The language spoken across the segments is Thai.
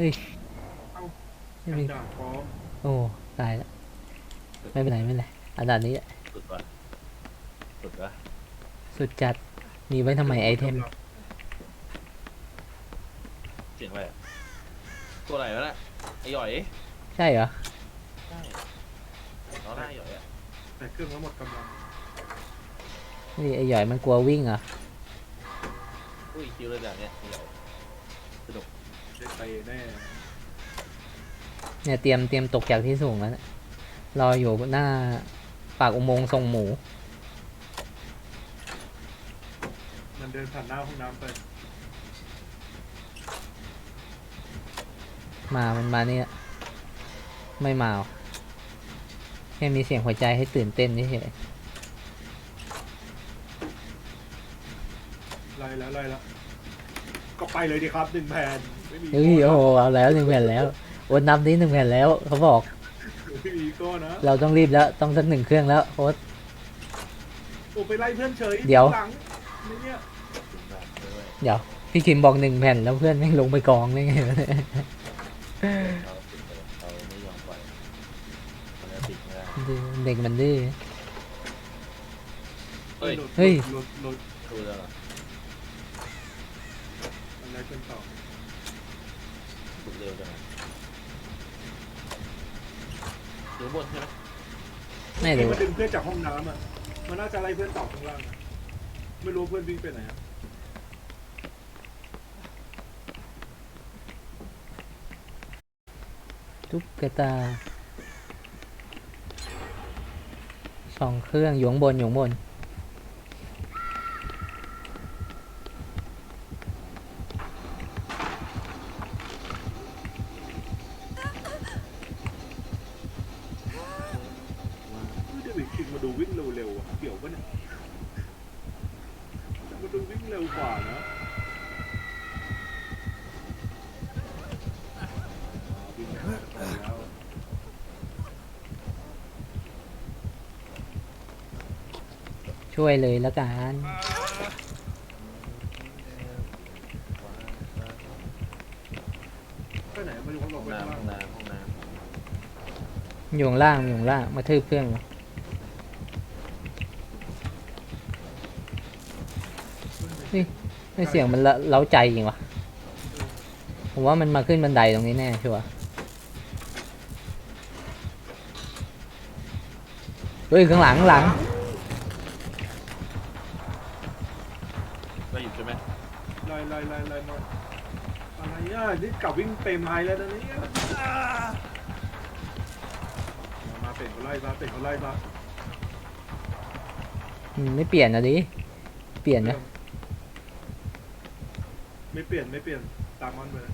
เฮ้ยเอ้าไม่มีด่าฟ้องโอ้ตายแล้วไม่เป็นไรไม่เป็นไรอันดับนี้สุดวะสุดวะสุดจัดมีไว้ทำไมไอเทมเสียงอะไรอะตัวไหนวะน่ะไอ้หย่อยใช่เหรอใช่น้องหน้าหย่อยอะแต่เครื่องแล้วหมดกำลังนี่ไอหย่อยมันกลัววิ่งเหรอะอุ้ยคิวเลยแบบเนี้ยไอ้หย่อย ได้ไปแน่เนี่ยเตรียมเตรียมตกจากที่สูงแล้วนะรออยู่หน้าปากอุโมงค์ทรงหมู มันเดินผ่านหน้าห้องน้ำไปมามันมาเนี่ย ไม่มาหรอกแค่มีเสียงหัวใจให้ตื่นเต้นเฉยไล่แล้วไล่แล้วก็ไปเลยดีครับหนึ่งแผ่นไม่มีๆ เฮ้ยโอ้โหเอาแล้วหนึ่งแผ่นแล้วโอนนับนี้หนึ่งแผ่นแล้วเขาบอก ไม่มีก็นะเราต้องรีบแล้วต้องสักหนึ่งเครื่องแล้วโอ๊ตโอ้ไปไล่เพื่อนเฉยเดี๋ยว หลังนี่เนี่ยถึงแบบด้วยเดี๋ยวพี่คิมบอกหนึ่งแผ่นแล้วเพื่อนไม่งลงไปกองได้ไงวะเนี่ยเขาติดเลยเขาไม่ยอมปล่อยมันจะติดไม่ได้เด็กมันดื้อ เฮ้ยหลุดเฮ้ยหลุดหลุดดูแล้วเหรอ อะไรเพื่อนต่อ สุดเร็วจังอะอยู่บนใช่ไหมไม่ที่รู้ มันดึงเพื่อนจากห้องน้ำอะ มันน่าจะไล่เพื่อนต่อข้างล่างอะไม่รู้เพื่อนวิ่งไปไหนอะตุ๊กตาสองเครื่องอยู่ข้างบนอยู่ข้างบน เร็วกว่านะอ่าวิ่งเร็วกว่าแล้วช่วยเลยแล้วกัน ไปไหนไม่รู้เขาบห้ออกงไปน้ำข้างห้ล่าองงน้ำห้องน้อยู่ข้างล่างอยู่ข้างล่างมาทืบเครื่องเห รอไม่เสียงมันละเล้าใจจริงวะผมว่ามันมาขึ้นบันไดตรงนี้แน่ชัวร์เฮ้ยข้างหลังข้างหลังำก็อยู่ใช่ไหมไล่ไล่ไล่ไล่มาอะไรอะนี่กลับวิ่งเปรมไม้แล้วนะเนี่ยอ่ามามาเป็นเขาไล่มาเป็นเขาไล่มาอืมไม่เปลี่ยนนะดิเปลี่ยนนะ ไม่เปลี่ยนไม่เปลี่ยนตามมันไปเลย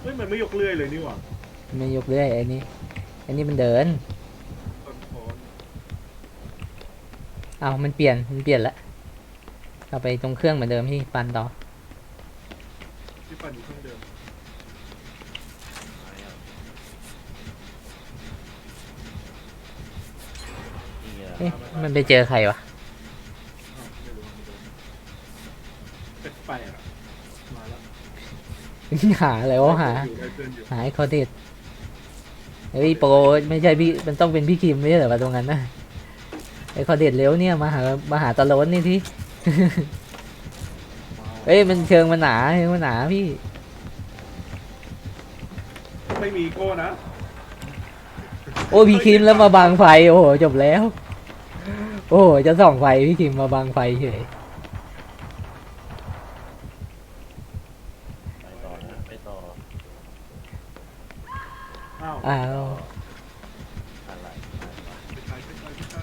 เฮ้ยมันไม่ยกเลื่อยเลยนี่หว่าไม่ยกเรื่อยไอ้นี่ไอ้นี่มันเดินต้นคอนเอามันเปลี่ยนมันเปลี่ยนละเอาไปตรงเครื่องเหมือนเดิมที่ปันต่อที่ปั่นอยู่เครื่องเดิมไม่เอานี่ไงเอ๊ะมันไปเจอใครวะ อ้าวไม่รู้ว่ามันเดินแปลกๆอะมาแล้ว หาอะไรวะหาอยู่ได้เพื่อนอยู่หาไอ้คอเดตเฮ้ยโปรไม่ใช่พี่มันต้องเป็นพี่คิมไม่ใช่เหรอวะตรงนั้นนะไอ้คอเดตเร็วเนี่ยมาหามาหาตะโลนนี่ที่เฮ้ยมันเชิงมันหนาเชิงมันหนาพี่ ไม่มีโก้นะ โอ้ยพี่คิมแล้วมาบังไฟโอ้โหจบแล้ว โอ้โหจะส่องไฟพี่คิมมาบังไฟเฉย ไปต่อนะไปต่อ อ้าวอ้าวอะไรไปใช้ไปใช้ไปใช้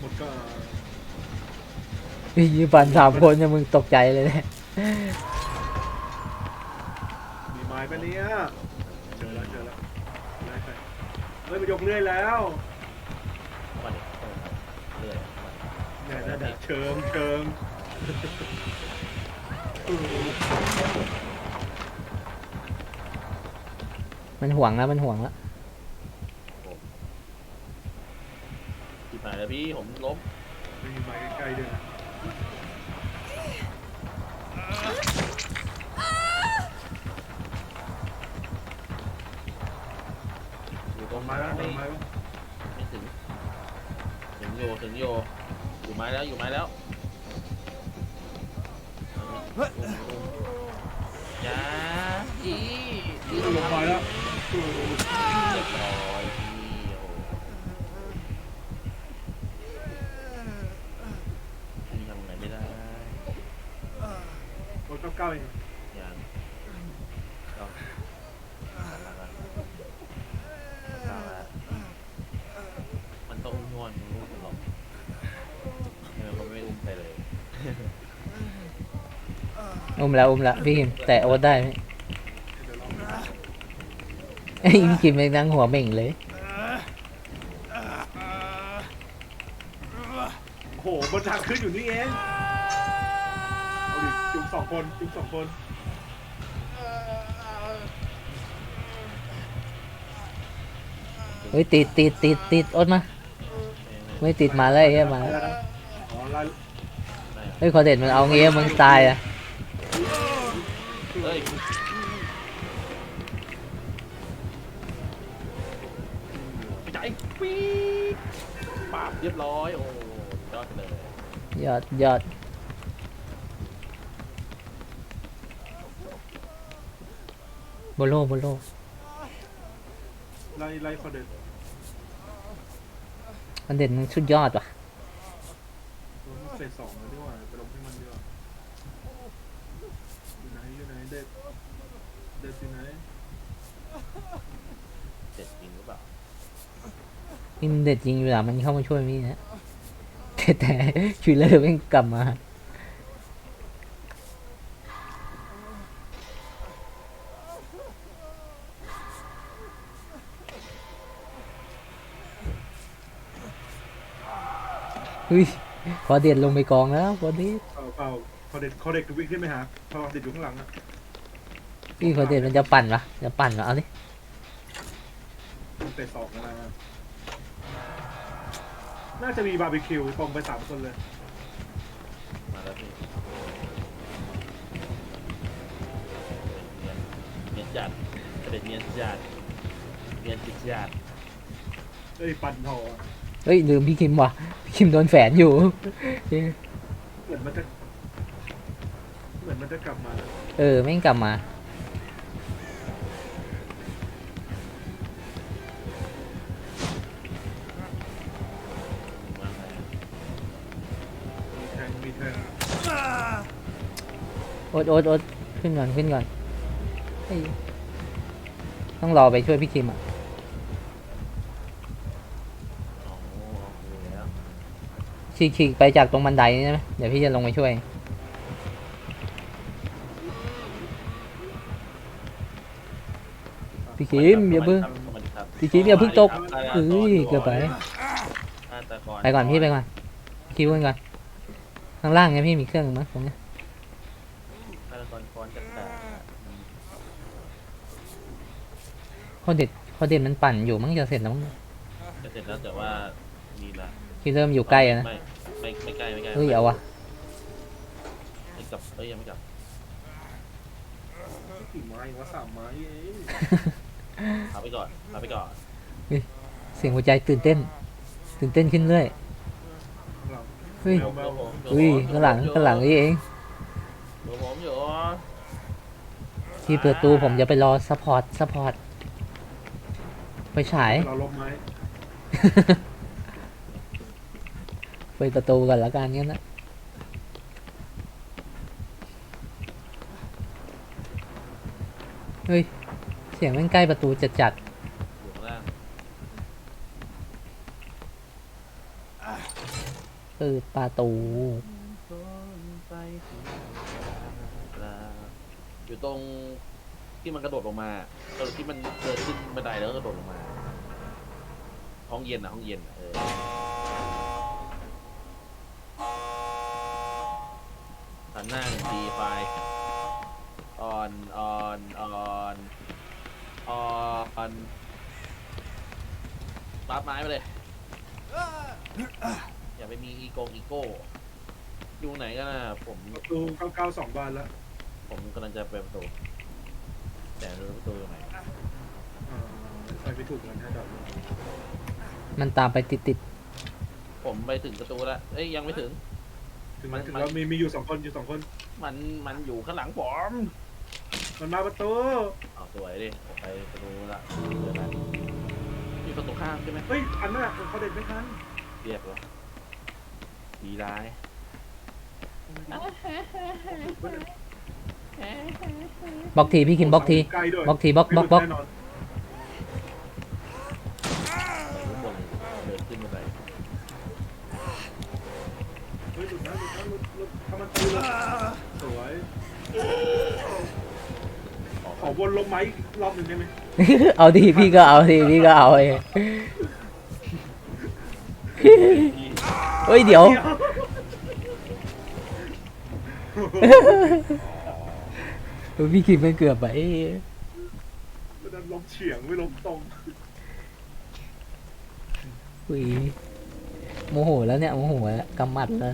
หมดก็พี่ยืนปันสามคนเนี่ยมึงตกใจเลยเนี่ยมีไม้ปะเนี่ยเจอแล้วเจอแล้วไล่ไปเฮ้ยมันยกเลื่อยแล้วเข้ามาดิเข้ามาเรื่อยเข้ามาเนี่ยเนี่ยเนี่ยเชิงเชิง มันห่วงแล้วมันห่วงแล้วที่ไหนแล้วพี่ผมล้มไม่มีไม้ใกล้ๆด้วยนะอยู่ตรงไม้ไม้แล้วไม่ไม้แล้วไม่ถึงถึงโยถึงโยอยู่ไม้แล้วอยู่ไม้แล้วอุ้มอุ้มจ้าอีอี ลงไม้แล้ว เรียบร้อยพี่โอ้พี่ทำไงไม่ได้ โอ้เก้าเก้าเอง ยังต้องกลับมาก่อนกลับมามันต้องนวลรู้สึกหรอกทำไมเขาไม่อุ้มไปเลย อุ้มแล้วอุ้มแล้วพี่คิมแต่โอ๊ตได้ไหมเดี๋ยวลองดูไอ้ยพี่คิมไม่นั่งหัวเม่งเลยโอ้โหบนทางขึ้นอยู่นี่เองเอาดิจุ่มสองคนจุ่มสองคนเฮ้ยติดติดติดติดโอ๊ตมาไม่ติดมาเลยเฮ้ยมาอะไรนะอ๋อไล่เฮ้ยคอเด็ดมันเอาเงี้ยมึงตายอะ เอ้ยไปจ่ายปี๊ดปาบเรียบร้อยโอ้ยอดไปเลยยอดยอดโบโลโบโลไล่ไล่คอเด็ดคอเด็ดมึงสุดยอดว่ะเสร็จสองแล้วดีกว่าไปลงให้มันดีกว่า อยู่ไหนอยู่ไหนเด็ดเด็ดอยู่ไหนเจ็ดจริงหรือเปล่านี่มันเด็ดจริงอยู่หล่ะมันเข้ามาช่วยพี่นะแต่แต่คิลเลอร์แม่งกลับมาเฮ้ยพอเด็ดลงไปกองแล้วพอเด็ด เปล่าเปล่า คอเด็ดคอเด็ดวิ่งขึ้นไปหาคอเด็ดอยู่ข้างหลังอะพี่พอเด็ดมันจะปั่นปะจะปั่นปะเอาดิมันเตะสองแล้วนะน่าจะมีบาร์บีคิวตรงไปสามคนเลย มาแล้วพี่เนียนจัดเป็นเนียนจัดเนียนจิตจัดเอ้ยปันทอเฮ้ยลืมพี่คิมว่ะพี่คิมโดนแฝนอยู่เหมือนมันจะเหมือนมัน จะกลับมาเออแม่งกลับมามาแล้วมีแทงมีแทงโอ๊ตโอ๊ตโอ๊ตขึ้นก่อนขึ้นก่อนเฮ้ยต้องรอไปช่วยพี่คิมอะอ๋ออยู่แล้วฉีกฉีกไปจากตรงบันไดนี่ใช่ไหมเดี๋ยวพี่จะลงไปช่วย คิมอย่าเพิ่งพี่คิมอย่าเพิ่งตกเอ้ยเกือบไปไปก่อนพี่ไปก่อนคิวกันก่อนข้างล่างไงพี่มีเครื่องมั้งตรงเนี้ยฆาตกรค้อนจัดแต่ข้อเด็ดข้อเด็ดมันปั่นอยู่มั้งจะเสร็จแล้วมั้งจะเสร็จแล้วแต่ว่ามีละที่เริ่มอยู่ใกล้อะนะไม่ไม่ไม่ใกล้ไม่ใกล้เฮ้ยเอาวะไม่กลับเอ้ยยังไม่กลับกี่ไม้วะสามไม้ เองเอาไปก่อนเอาไปก่อนเสียงหัวใจตื่นเต้น ตื่นเต้นขึ้นเรื่อยข้างหลังเฮ้ยเดี๋ยวผมอุ้ยข้างหลังข้างหลังนี่เองเดี๋ยวผมอยู่ที่เปิดตูผมจะไปรอซัพพอร์ตซัพพอร์ตไปฉาย เราลบไม้เปิดประตูกันแล้วกันงั้นนะเฮ้ยเสียงแม่งใกล้ประตูจัดจัดอยู่ข้างล่างเปิดประตู อยู่ตรงที่มันกระโดดลงมาตรงที่มันเดินขึ้นบันไดแล้วก็กระโดดลงมา ห้องเย็นอะห้องเย็นอะเออหันหน้าหนึ่งทีไฟออนออนออน ออนปั๊บไม้ไปเลย อย่าไปมีอีโกงอีโก้ อยู่ไหนกันนะผม ประตูเก้าเก้าสองบานแล้วผมกำลังจะไปประตู แต่ไม่รู้ประตูอยู่ไหน อ่าไปไม่ถูกแล้วนะดอกมันตามไปติดติดผมไปถึงประตูแล้ว เอ้ยยังไม่ถึงถึงมันถึงมัน แล้วมีมีอยู่สองคนอยู่สองคน มันมันอยู่ข้างหลังผม มันมาประตูเอาสวยดิผมไปประตูละเจอแล้วมีประตูข้างใช่ไหมเฮ้ยทันน่ะเขาเด็ดไม่ทันเรียบเลยดีร้ายๆบล็อกทีพี่คิมบล็อกทีไกลด้วยบล็อกทีบล็อกบล็อกบล็อกไม่หลุดแน่นอนไปข้างบนเดินขึ้นมาไปเฮ้ยหลุดนะหลุดนะหลุดหลุดทำมันตีเลยสวยออกขอ วนลงไม้อีกรอบหนึ่งได้ไหมเอาทีพี่ก็เอาทีพี่ก็เอาเองเฮ้ยเดี๋ยว พี่คิมมันเกือบไปมันดันลงเฉียงไม่ลงตรงอุ้ยโมโหแล้วเนี่ยโมโหแล้วกำมัดแล้ว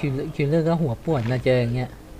คิมคิมเลอร์ก็หัวปวดนะเจออย่างเงี้ย